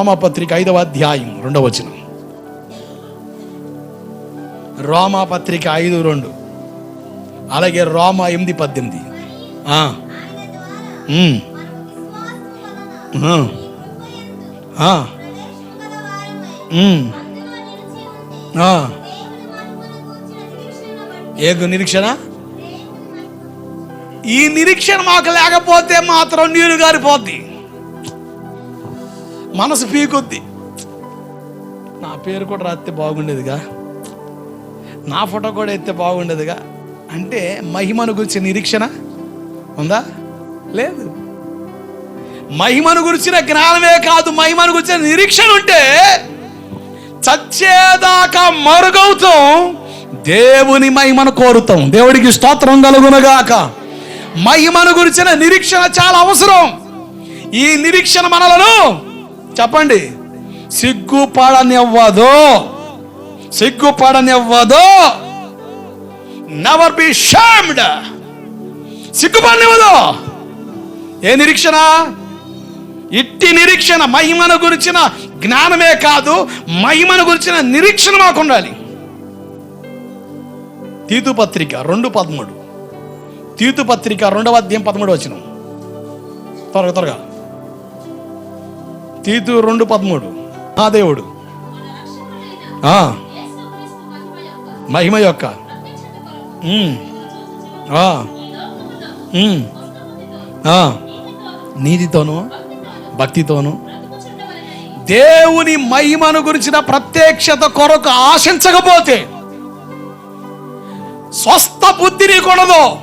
రోమపత్రిక ఐదవ అధ్యాయం రెండవ వచనం. రోమపత్రిక ఐదు రెండు. అలాగే రోమ ఎనిమిది పద్దెనిమిది. ఆ. ఉమ్. ఆ. ఏ నిరీక్షణ? ఈ నిరీక్షణ మాకు లేకపోతే మాత్రం నీరు గారిపోద్ది. మనసు పీకొద్ది. నా పేరు కూడా రాస్తే బాగుండేదిగా. నా ఫోటో కూడా ఎత్తే బాగుండేదిగా. అంటే మహిమను గురించి నిరీక్షణ ఉందా? లేదు. మహిమను గురించిన జ్ఞానమే కాదు మహిమను గురించిన నిరీక్షణ ఉంటే చచ్చేదాకా మరుగవుతాం. దేవుని మహిమను కోరుతాం. దేవుడికి స్తోత్రం కలుగునగాక. మహిమను గురించిన నిరీక్షణ చాలా అవసరం. ఈ నిరీక్షణ మనలను చెప్పండి. సిగ్గు పాడనివ్వదు సిగ్గు పాడనివ్వదు నెవర్ బి షామ్డ్ సిగ్గుపడనివ్వదు. ఏ నిరీక్షణ? ఇట్టి నిరీక్షణ మహిమను గురించిన జ్ఞానమే కాదు మహిమను గురించిన నిరీక్షణ మాకు ఉండాలి తీతు పత్రిక రెండు పదమూడు. తీతు పత్రిక రెండవ అధ్యాయం పదమూడు వచ్చిన త్వరగా త్వరగా. తీతు రెండు పదమూడు. ఆ దేవుడు. మహిమ యొక్క. నీతితోనూ భక్తితోనూ నీతితోను భక్తితోను. దేవుని మహిమను గురించిన ప్రత్యక్షత కొరకు ఆశించకపోతే స్వస్థ బుద్ధిని కొనదు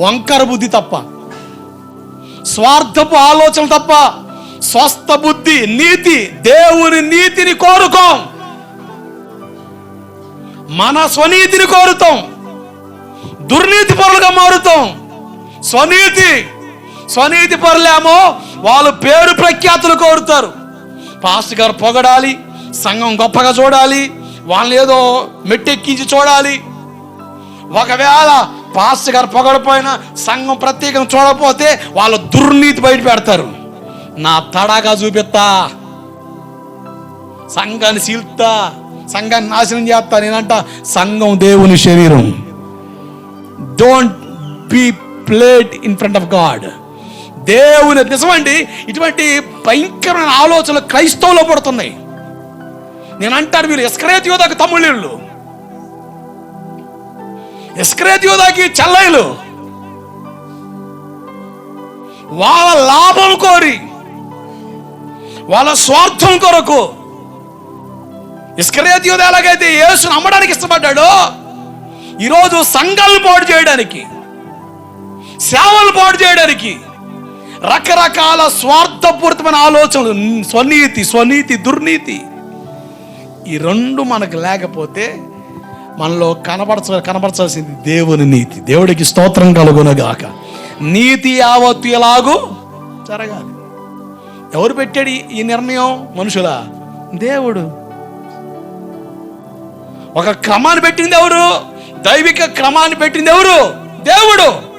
వంకర బుద్ధి తప్ప. స్వార్థపు ఆలోచన తప్ప. స్వస్థ బుద్ధి నీతి దేవుని నీతిని కోరుకోం. మన స్వనీతిని కోరుతాం. దుర్నీతి పరులుగా మారుతాం. స్వనీతి స్వనీతి పరులేమో వాళ్ళు పేరు ప్రఖ్యాతులు కోరుతారు. పాస్టర్ గారు పొగడాలి సంఘం గొప్పగా చూడాలి వాళ్ళని ఏదో మెట్టెక్కించి చూడాలి. ఒకవేళ పాస్టర్ గారు పొగడపోయినా సంఘం ప్రత్యేకంగా చూడకపోతే వాళ్ళ దుర్నీతి బయట పెడతారు. నా తడాగా చూపిస్తా. సంఘాన్ని సీల్తా సంఘాన్ని నాశనం చేస్తా. నేనంట సంఘం దేవుని శరీరం. Don't be plate in front of God దేవుని నిజమండి ఇటువంటి భయంకరమైన ఆలోచనలు క్రైస్తవులో పడుతున్నాయి. నేను అంటాను మీరు ఎస్కరేత్ యోధాకి తమ్ముళ్ళు ఎస్కరేత్ యోధాకి చెల్లైలు వాళ్ళ లాభం కోరి. వాళ్ళ స్వార్థం కొరకు. ఇస్కరేత్ యోధ ఎలాగైతే యేసును అమ్మడానికి ఇష్టపడ్డాడో ఈరోజు సంఘాలను పాడు చేయడానికి సేవలు పాడు చేయడానికి రకరకాల స్వార్థపూరితమైన ఆలోచనలు స్వనీతి స్వనీతి దుర్నీతి ఈ రెండు మనకు లేకపోతే మనలో కనపరచ కనపరచాల్సింది దేవుని నీతి. దేవుడికి స్తోత్రం కలుగునగాక. నీతి యావత్తు ఎలాగూ జరగాలి. ఎవరు పెట్టాడు ఈ- నిర్ణయం మనుషులా? దేవుడు. ఒక క్రమాన్ని పెట్టింది ఎవరు? దైవిక క్రమాన్ని పెట్టింది ఎవరు? దేవుడు.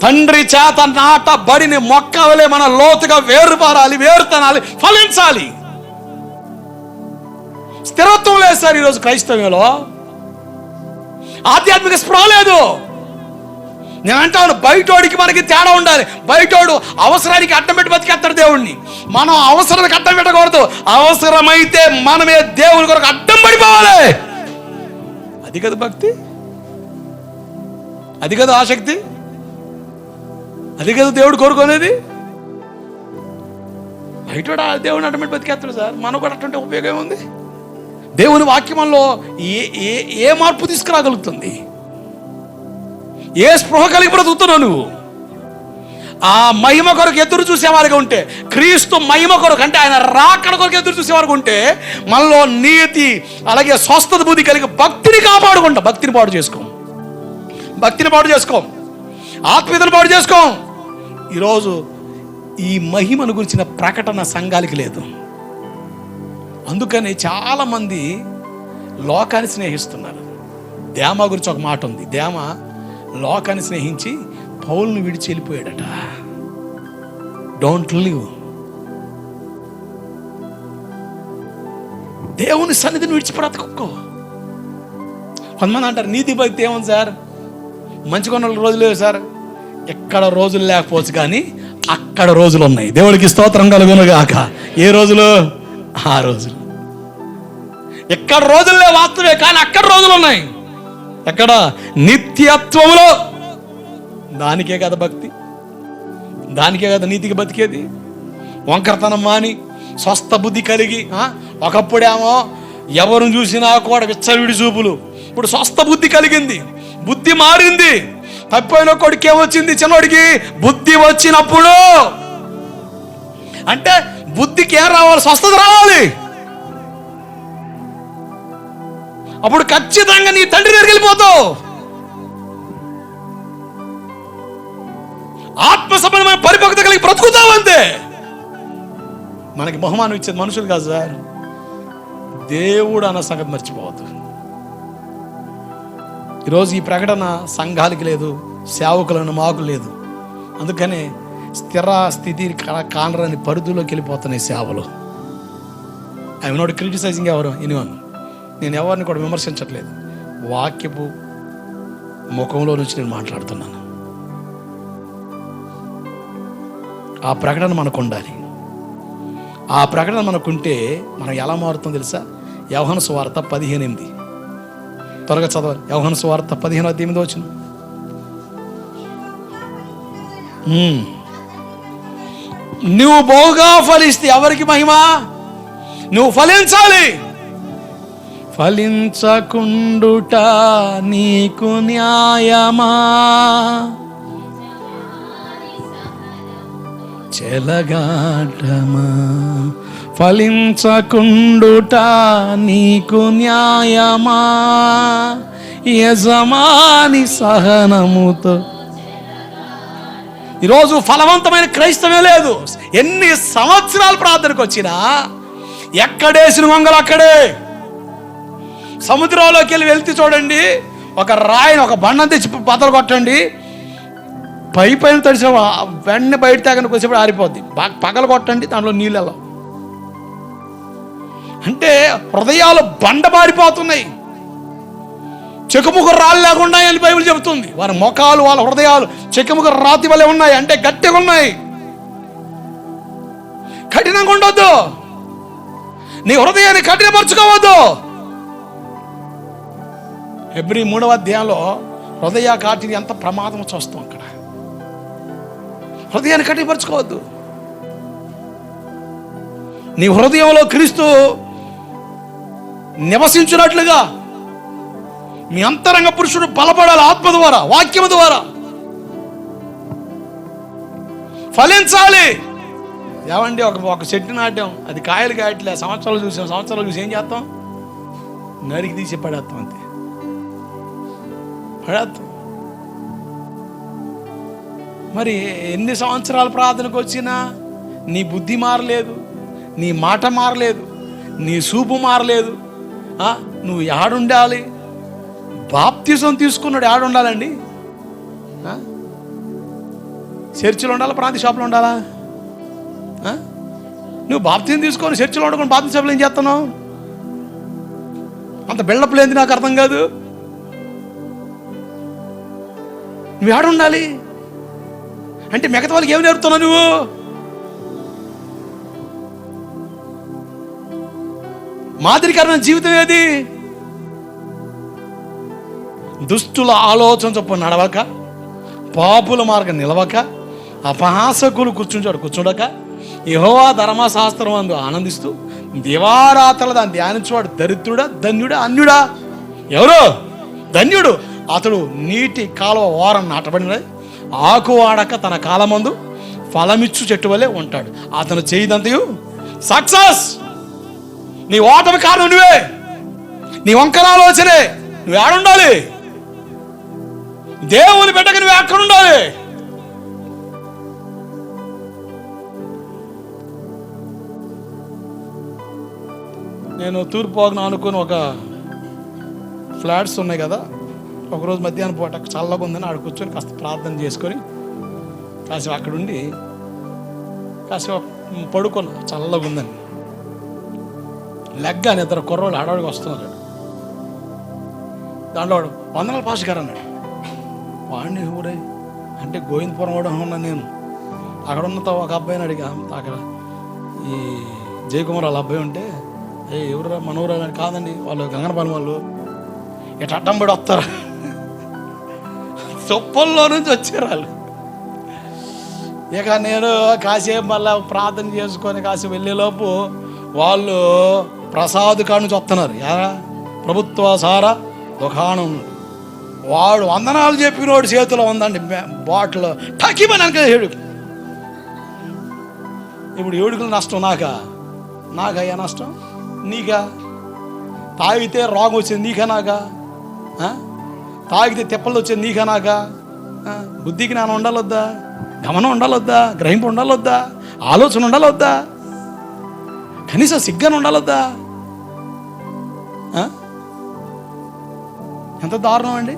తండ్రి చేత నాటబడిని మొక్కవలే మన లోతుగా వేరుపారాలి వేరుతనాలి ఫలించాలి. స్థిరత్వం లేదు సార్ ఈరోజు క్రైస్తవ్యంలో. ఆధ్యాత్మిక స్పృహ లేదు. నేను అంటాను బయటోడికి మనకి తేడా ఉండాలి. బయటోడు అవసరానికి అడ్డం పెట్టి బతికేస్తాడు దేవుణ్ణి. మనం అవసరానికి అడ్డం పెట్టకూడదు. అవసరమైతే మనమే దేవుని కొరకు అడ్డం పడిపోవాలి. అది కదా భక్తి? అది కదా ఆసక్తి? అది కదా దేవుడు కోరుకునేది? బయటోడు ఆ దేవుని అడ్డం పెట్టి బతికేస్తాడు సార్. మనకు కూడా అటువంటి ఉపయోగం ఉంది దేవుని వాక్యమంలో ఏ ఏ ఏ మార్పు తీసుకురాగలుగుతుంది? ఏ స్పృహ కలిగి బ్రతుకుతున్నావు నువ్వు? ఆ మహిమ కొరకు ఎదురు చూసేవారుగా ఉంటే క్రీస్తు మహిమ కొరకు అంటే ఆయన రాకడ కొరకు ఎదురు చూసేవారికి ఉంటే మనలో నీతి అలాగే స్వస్థత బుద్ధి కలిగి భక్తిని కాపాడుకుంటా. భక్తిని పాడు చేసుకో. భక్తిని పాడు చేసుకో. ఆత్మీయతను పాడు చేసుకో. ఈరోజు ఈ మహిమను గురించిన ప్రకటన సంఘాలకి లేదు. అందుకని చాలామంది లోకాన్ని స్నేహిస్తున్నారు. దేమ గురించి ఒక మాట ఉంది. దేమ లోకాన్ని స్నేహించి పౌల్ని విడిచి వెళ్ళిపోయాడట. డోంట్ లివ్ దేవుని సన్నిధిని విడిచి బ్రతకో కొంతమంది అంటారు నీతి భక్తి ఏముంది సార్? మంచి కొన్న రోజులు లేవు సార్. ఎక్కడ రోజులు లేకపోవచ్చు కానీ అక్కడ రోజులు ఉన్నాయి. దేవుడికి స్తోత్రం కలుగునుగాక. ఏ రోజులు? ఆ రోజులు. ఎక్కడ రోజులు లేవు వాస్తవే కానీ అక్కడ రోజులు ఉన్నాయి. ఎక్కడ నిత్యత్వములో. దానికే కదా భక్తి. దానికే కదా నీతికి బతికేది. వంకరతనం మాని స్వస్థ బుద్ధి కలిగి ఒకప్పుడేమో ఎవరిని చూసినా కూడా విచ్చలవిడి చూపులు. ఇప్పుడు స్వస్థ బుద్ధి కలిగింది. బుద్ధి మారింది. తప్పిపోయిన కొడుకే వచ్చింది. చిన్నోడికి బుద్ధి వచ్చినప్పుడు. అంటే బుద్ధికి ఏం రావాలి? స్వస్థత రావాలి. అప్పుడు ఖచ్చితంగా నీ తండ్రి దగ్గరికి వెళ్ళిపోతావు. ఆత్మ సంబంధమైన పరిపక్వత కలిగి బ్రతుకుతావు అంతే. మనకి బహుమానం ఇచ్చేది మనుషులు కాదు సార్. దేవుడు అన్న సంగతి మర్చిపోవద్దు. ఈరోజు ఈ ప్రకటన సంఘాలకి లేదు సేవకులను మాకు లేదు. అందుకనే స్థిర స్థితి కా- కానరని పరిధిలోకి వెళ్ళిపోతున్నాయి సేవలు. ఐ నాట్ క్రిటిసైజింగ్ ఎవరు ఎనివన్ నేను ఎవరిని కూడా విమర్శించట్లేదు. వాక్యపు ముఖంలో నుంచి నేను మాట్లాడుతున్నాను. ఆ ప్రకటన మనకు ఉండాలి. ఆ ప్రకటన మనకుంటే మనం ఎలా మారుతుందో తెలుసా? యవహన సువార్త పదిహేను ఎనిమిది త్వరగా చదవాలి. యవహన సువార్త పదిహేను అధ్యాయం ఎనిమిది వచ్చిన నువ్వు బహుగా ఫలిస్తే ఎవరికి మహిమ? నువ్వు ఫలించాలి. ఫలించకుండుట నీకు న్యాయమా? చెలగాటమా? ఫలించకుండుట నీకు న్యాయమా? యజమాని సహనముతో ఈరోజు ఫలవంతమైన క్రైస్తవే లేదు. ఎన్ని సంవత్సరాలు ప్రార్థనకు వచ్చినా ఎక్కడేసిన వంగలు అక్కడే. సముద్రంలోకి వెళ్ళి వెళ్తే చూడండి ఒక రాయిని ఒక బండం తెచ్చి బద్దలు కొట్టండి. పై పైన తడిసిన వెంటనే బయట తాగని కొద్దిసేపు ఆరిపోద్ది. బాగా పగల కొట్టండి దాంట్లో నీళ్ళలో అంటే హృదయాలు బండబారిపోతున్నాయి. చెకుముక రాళ్ళు లేకుండా అని బైబిల్ చెబుతుంది. వారి ముఖాలు వాళ్ళ హృదయాలు చెకుముక రాతి వలె ఉన్నాయి అంటే గట్టిగా ఉన్నాయి. కఠినంగా ఉండొద్దు. నీ హృదయాన్ని కఠినపరచుకోవద్దు. ఎబ్రి మూడవ అధ్యాయంలో హృదయ కాటిని ఎంత ప్రమాదం చూస్తాం అక్కడ. హృదయాన్ని కఠినపరచుకోవద్దు. నీ హృదయంలో క్రీస్తు నివసించినట్లుగా మీ అంతరంగ పురుషుడు బలపడాలి ఆత్మ ద్వారా వాక్యము ద్వారా. ఫలించాలి. ఏమండి ఒక ఒక చెట్టు నాట్యం అది కాయలు కాయట్లే సంవత్సరాలు చూసాం సంవత్సరాలు చూసి ఏం చేస్తాం? నరికి తీసి పడేస్తాం అంతే. వెళ్ళద్దు మరి ఎన్ని సంవత్సరాల ప్రార్థనకు వచ్చినా నీ బుద్ధి మారలేదు నీ మాట మారలేదు నీ చూపు మారలేదు. నువ్వు ఆడుండాలి బాప్తిజం తీసుకున్నాడు ఆడుండాలండి చర్చిలో ఉండాలా ప్రాంతీయ షాపులో ఉండాలా? నువ్వు బాప్తిజం తీసుకొని చర్చిలో ఉండకుండా బాప్తి షాపులో ఏం చేస్తున్నావు? అంత బిల్డప్ లేని నాకు అర్థం కాదు. నువ్వు యాడుండాలి అంటే మిగతా వాళ్ళకి ఏమి నేర్పుతున్నావు నువ్వు? మాదిరికరమైన జీవితం ఏది? దుష్టుల ఆలోచన చొప్పున నడవక పాపుల మార్గం నిలవక అపహాసకులు కూర్చుంటాడు కూర్చుండక యహోవా ధర్మశాస్త్రం అందు ఆనందిస్తూ దివారాతల దాన్ని ధ్యానించేవాడు దరిద్రుడా ధన్యుడా అన్యుడా? ఎవరు? ధన్యుడు. అతడు నీటి కాలువ ఓరం నాటబడినది ఆకు వాడక తన కాలమందు ఫలమిచ్చు చెట్టు వలె ఉంటాడు. అతను చేయదంతయు సక్సెస్! నీ ఓటమి కారణం నువ్వే! నీ వంకర ఆలోచనే నువ్వు ఆడుండాలి దేవుని బిడ్డకి నువ్వు ఎక్కడ ఉండాలి నేను తూర్పు అనుకుని ఒక ఫ్లాట్స్ ఉన్నాయి కదా ఒకరోజు మధ్యాహ్నం పూట చల్లగా ఉందని ఆడ కూర్చొని కాస్త ప్రార్థన చేసుకొని కాసేపు అక్కడుండి కాసేపు పడుకున్నా చల్లగా ఉందని లెగ్గ అని ఇద్దరు కుర్రోళ్ళు ఆడవాడికి వస్తున్నారు దాంట్లో వాడు వందనాలు పాస్ గారు అన్నాడు. వాడిని ఊరే అంటే గోవిందపురం కూడా ఉన్నా నేను? అక్కడ ఉన్న ఒక అబ్బాయిని అడిగా. అక్కడ ఈ జయకుమార్ వాళ్ళ అబ్బాయి ఉంటే ఏ ఎవరురా? మనవరా అని కాదండి. వాళ్ళు గంగనపాలెం వాళ్ళు. ఇట్లా అడ్డం పడి వస్తారు. చొప్పల్లో నుంచి వచ్చారు వాళ్ళు. ఇక నేను కాసేపు మళ్ళా ప్రార్థన చేసుకొని కాసేపు వెళ్ళేలోపు వాళ్ళు ప్రసాద్ కాడ నుంచి వస్తున్నారు. యారా ప్రభుత్వ సారా దుకాణం వాడు వందనాలు చెప్పినోడు చేతిలో ఉందండి. బాటిల్ టకిమని అనక ఏడు ఇప్పుడు ఏడుకులు నష్టం నాకా? నాకయ్యా నష్టం? నీకా? తాగితే రోగం వచ్చింది. నీకా నాకా? తాగితే తెప్పలు వచ్చేది నీకా నాకా బుద్ధికి నాన్న ఉండాలొద్దా? గమనం ఉండాలొద్దా? గ్రహింపు ఉండాలొద్దా? ఆలోచన ఉండాలొద్దా? కనీసం సిగ్గన ఉండాలొద్దా? ఎంత దారుణం అండి?